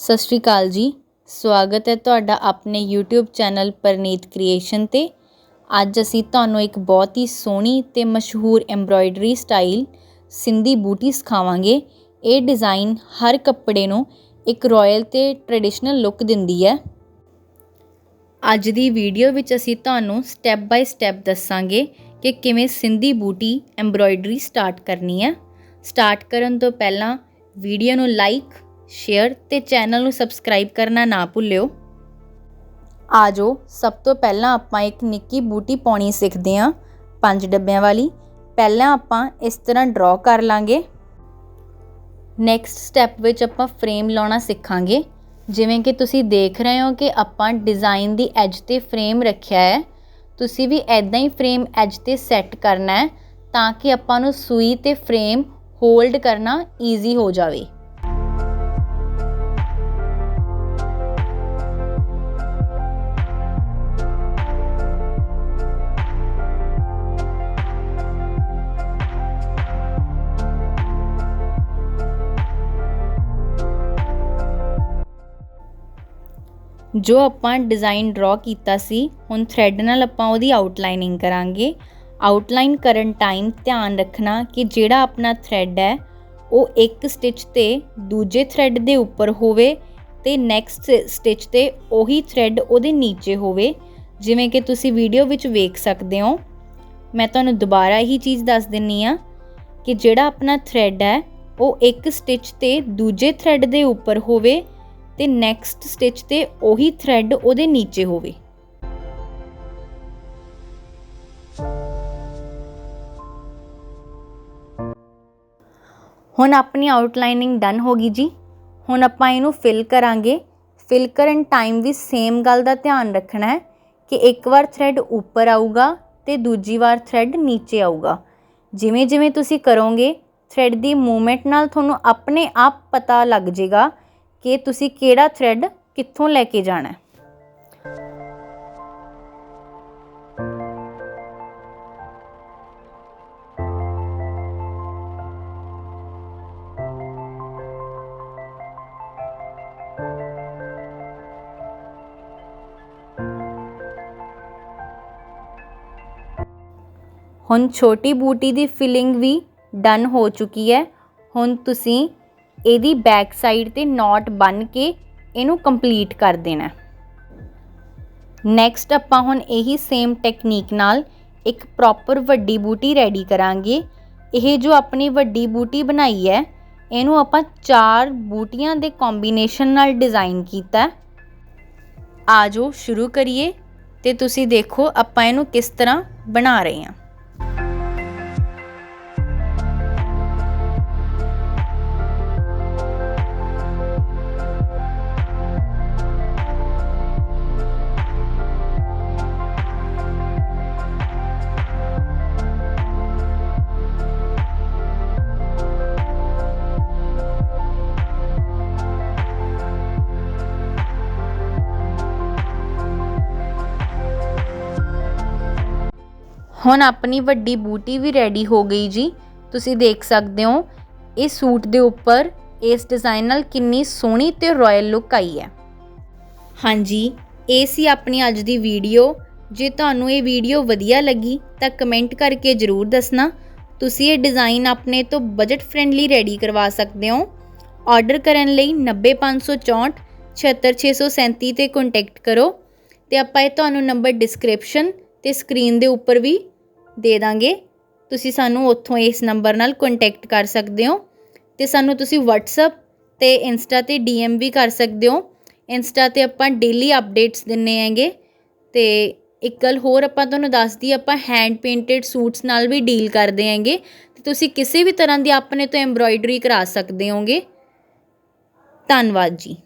ਸਤਿ ਸ਼੍ਰੀ ਅਕਾਲ ਜੀ। ਸਵਾਗਤ ਹੈ ਤੁਹਾਡਾ ਆਪਣੇ YouTube ਚੈਨਲ ਪਰਨੀਤ ਕ੍ਰੀਏਸ਼ਨ 'ਤੇ। ਅੱਜ ਅਸੀਂ ਤੁਹਾਨੂੰ ਇੱਕ ਬਹੁਤ ਹੀ ਸੋਹਣੀ ਤੇ ਮਸ਼ਹੂਰ ਐਮਬ੍ਰੋਇਡਰੀ ਸਟਾਈਲ ਸਿੰਧੀ ਬੂਟੀ ਸਿਖਾਵਾਂਗੇ। ਇਹ ਡਿਜ਼ਾਈਨ ਹਰ ਕੱਪੜੇ ਨੂੰ ਇੱਕ ਰਾਇਲ ਤੇ ਟ੍ਰੈਡੀਸ਼ਨਲ ਲੁੱਕ ਦਿੰਦੀ ਹੈ। ਅੱਜ ਦੀ ਵੀਡੀਓ ਵਿੱਚ ਅਸੀਂ ਤੁਹਾਨੂੰ ਸਟੈਪ ਬਾਈ ਸਟੈਪ ਦੱਸਾਂਗੇ ਕਿ ਕਿਵੇਂ ਸਿੰਧੀ ਬੂਟੀ ਐਮਬ੍ਰੋਇਡਰੀ ਸਟਾਰਟ ਕਰਨੀ ਹੈ। ਸਟਾਰਟ ਕਰਨ ਤੋਂ ਪਹਿਲਾਂ ਵੀਡੀਓ ਨੂੰ ਲਾਈਕ ਸ਼ੇਅਰ ਤੇ ਚੈਨਲ ਨੂੰ ਸਬਸਕ੍ਰਾਈਬ ਕਰਨਾ ਨਾ ਭੁੱਲਿਓ। ਆਜੋ ਸਭ ਤੋਂ ਪਹਿਲਾਂ ਆਪਾਂ ਇੱਕ ਨਿੱਕੀ ਬੂਟੀ ਪਾਉਣੀ ਸਿੱਖਦੇ ਹਾਂ, ਪੰਜ ਡੱਬਿਆਂ ਵਾਲੀ। ਪਹਿਲਾਂ ਆਪਾਂ ਇਸ ਤਰ੍ਹਾਂ ਡਰਾ ਕਰ ਲਾਂਗੇ। ਨੈਕਸਟ ਸਟੈਪ ਵਿੱਚ ਆਪਾਂ ਫਰੇਮ ਲਾਉਣਾ ਸਿੱਖਾਂਗੇ। ਜਿਵੇਂ ਕਿ ਤੁਸੀਂ ਦੇਖ ਰਹੇ ਹੋ ਕਿ ਆਪਾਂ ਡਿਜ਼ਾਈਨ ਦੀ ਐਜ ਤੇ ਫਰੇਮ ਰੱਖਿਆ ਹੈ। ਤੁਸੀਂ ਵੀ ਐਦਾਂ ਹੀ ਫਰੇਮ ਐਜ ਤੇ ਸੈੱਟ ਕਰਨਾ ਹੈ ਤਾਂ ਕਿ ਆਪਾਂ ਨੂੰ ਸੂਈ ਤੇ ਫਰੇਮ ਹੋਲਡ ਕਰਨਾ ਈਜ਼ੀ ਹੋ ਜਾਵੇ। ਜੋ ਆਪਾਂ ਡਿਜ਼ਾਈਨ ਡਰਾ ਕੀਤਾ ਸੀ, ਹੁਣ ਥ੍ਰੈਡ ਨਾਲ ਆਪਾਂ ਉਹਦੀ ਆਊਟਲਾਈਨਿੰਗ ਕਰਾਂਗੇ। ਆਊਟਲਾਈਨ ਕਰਨ ਟਾਈਮ ਧਿਆਨ ਰੱਖਣਾ ਕਿ ਜਿਹੜਾ ਆਪਣਾ ਥ੍ਰੈਡ ਹੈ, ਉਹ ਇੱਕ ਸਟਿਚ ਤੇ ਦੂਜੇ ਥ੍ਰੈਡ ਦੇ ਉੱਪਰ ਹੋਵੇ ਤੇ ਨੈਕਸਟ ਸਟਿਚ ਤੇ ਉਹੀ ਥ੍ਰੈਡ ਉਹਦੇ ਨੀਚੇ ਹੋਵੇ। ਜਿਵੇਂ ਕਿ ਤੁਸੀਂ ਵੀਡੀਓ ਵਿੱਚ ਵੇਖ ਸਕਦੇ ਹੋ। ਮੈਂ ਤੁਹਾਨੂੰ ਦੁਬਾਰਾ ਇਹੀ ਚੀਜ਼ ਦੱਸ ਦਿੰਨੀ ਆ ਕਿ ਜਿਹੜਾ ਆਪਣਾ ਥ੍ਰੈਡ ਹੈ, ਉਹ ਇੱਕ ਸਟਿਚ ਤੇ ਦੂਜੇ ਥ੍ਰੈਡ ਦੇ ਉੱਪਰ ਹੋਵੇ ਤੇ ਨੈਕਸਟ ਸਟਿਚ ਤੇ ਉਹੀ ਥ੍ਰੈਡ ਉਹਦੇ ਨੀਚੇ ਹੋਵੇ। ਹੁਣ ਆਪਣੀ ਆਊਟਲਾਈਨਿੰਗ ਡਨ ਹੋ ਗਈ ਜੀ। ਹੁਣ ਆਪਾਂ ਇਹਨੂੰ ਫਿਲ ਕਰਾਂਗੇ। ਫਿਲ ਕਰਨ ਟਾਈਮ ਵੀ ਸੇਮ ਗੱਲ ਦਾ ਧਿਆਨ ਰੱਖਣਾ ਹੈ ਕਿ ਇੱਕ ਵਾਰ ਥ੍ਰੈਡ ਉੱਪਰ ਆਊਗਾ ਤੇ ਦੂਜੀ ਵਾਰ ਥ੍ਰੈਡ ਨੀਚੇ ਆਊਗਾ। ਜਿਵੇਂ ਜਿਵੇਂ ਤੁਸੀਂ ਕਰੋਗੇ ਥ੍ਰੈਡ ਦੀ ਮੂਵਮੈਂਟ ਨਾਲ ਤੁਹਾਨੂੰ ਆਪਣੇ ਆਪ ਪਤਾ ਲੱਗ ਜਾਏਗਾ ਕਿ ਤੁਸੀਂ ਕਿਹੜਾ ਥ੍ਰੈਡ ਕਿੱਥੋਂ ਲੈ ਕੇ ਜਾਣਾ ਹੁਣ ਛੋਟੀ ਬੂਟੀ ਦੀ ਫਿਲਿੰਗ ਵੀ ਡਨ ਹੋ ਚੁੱਕੀ ਹੈ। ਹੁਣ ਤੁਸੀਂ ਇਹਦੀ ਬੈਕ ਸਾਈਡ ਤੇ ਨਾਟ ਬੰਨ ਕੇ ਇਹਨੂੰ ਕੰਪਲੀਟ ਕਰ ਦੇਣਾ ਨੈਕਸਟ ਆਪਾਂ ਹੁਣ ਇਹੀ ਸੇਮ ਟੈਕਨੀਕ ਨਾਲ ਇੱਕ ਪ੍ਰੋਪਰ ਵੱਡੀ ਬੂਟੀ ਰੈਡੀ ਕਰਾਂਗੇ। ਇਹ ਜੋ ਆਪਣੀ ਵੱਡੀ ਬੂਟੀ ਬਣਾਈ ਹੈ, ਇਹਨੂੰ ਆਪਾਂ ਚਾਰ ਬੂਟੀਆਂ ਦੇ ਕੰਬੀਨੇਸ਼ਨ ਨਾਲ ਡਿਜ਼ਾਈਨ ਕੀਤਾ ਆਜੋ ਸ਼ੁਰੂ ਕਰੀਏ ਤੇ ਤੁਸੀਂ ਦੇਖੋ ਆਪਾਂ ਇਹਨੂੰ ਕਿਸ ਤਰ੍ਹਾਂ ਬਣਾ ਰਹੇ ਹਾਂ। ਹੁਣ ਆਪਣੀ ਵੱਡੀ ਬੂਟੀ ਵੀ ਰੈਡੀ ਹੋ ਗਈ ਜੀ। ਤੁਸੀਂ ਦੇਖ ਸਕਦੇ ਹੋ, ਇਹ ਸੂਟ ਦੇ ਉੱਪਰ ਇਸ ਡਿਜ਼ਾਈਨ ਨਾਲ ਕਿੰਨੀ ਸੋਹਣੀ ਤੇ ਰਾਇਲ ਲੁੱਕ ਆਈ ਹੈ। ਹਾਂਜੀ, ਇਹ ਸੀ ਆਪਣੀ ਅੱਜ ਦੀ ਵੀਡੀਓ ਜੇ ਤੁਹਾਨੂੰ ਇਹ ਵੀਡੀਓ ਵਧੀਆ ਲੱਗੀ ਤਾਂ ਕਮੈਂਟ ਕਰਕੇ ਜਰੂਰ ਦੱਸਣਾ। ਤੁਸੀਂ ਇਹ ਡਿਜ਼ਾਈਨ ਆਪਣੇ ਤੋਂ ਬਜਟ ਫ੍ਰੈਂਡਲੀ ਰੈਡੀ ਕਰਵਾ ਸਕਦੇ ਹੋ। ਆਰਡਰ ਕਰਨ ਲਈ 90564 76637 ਤੇ ਕੰਟੈਕਟ ਕਰੋ। ਤੇ ਆਪਾਂ ਇਹ ਤੁਹਾਨੂੰ ਨੰਬਰ ਡਿਸਕ੍ਰਿਪਸ਼ਨ ਤੇ ਸਕਰੀਨ ਦੇ ਉੱਪਰ ਵੀ ਦੇ ਦਾਂਗੇ। ਤੁਸੀਂ ਸਾਨੂੰ ਉੱਥੋਂ ਇਸ ਨੰਬਰ ਨਾਲ ਕੰਟੈਕਟ ਕਰ ਸਕਦੇ ਹੋ ਤੇ ਸਾਨੂੰ ਤੁਸੀਂ WhatsApp ਤੇ Insta ਤੇ DM ਵੀ ਕਰ ਸਕਦੇ ਹੋ। ਇੰਸਟਾ ਤੇ ਆਪਾਂ ਡੇਲੀ ਅਪਡੇਟਸ ਦਿੰਨੇ ਹੈਗੇ ਤੇ ਇੱਕ ਗੱਲ ਹੋਰ ਆਪਾਂ ਤੁਹਾਨੂੰ ਦੱਸਦੀ ਆਪਾਂ ਹੈਂਡ ਪੇਂਟਡ ਸੂਟਸ ਨਾਲ ਵੀ ਡੀਲ ਕਰਦੇ ਹੈਗੇ ਤੇ ਤੁਸੀਂ ਕਿਸੇ ਵੀ ਤਰ੍ਹਾਂ ਦੀ ਆਪਣੇ ਤੋਂ ਐਮਬ੍ਰੋਇਡਰੀ ਕਰਾ ਸਕਦੇ ਹੋਗੇ। ਧੰਨਵਾਦ ਜੀ।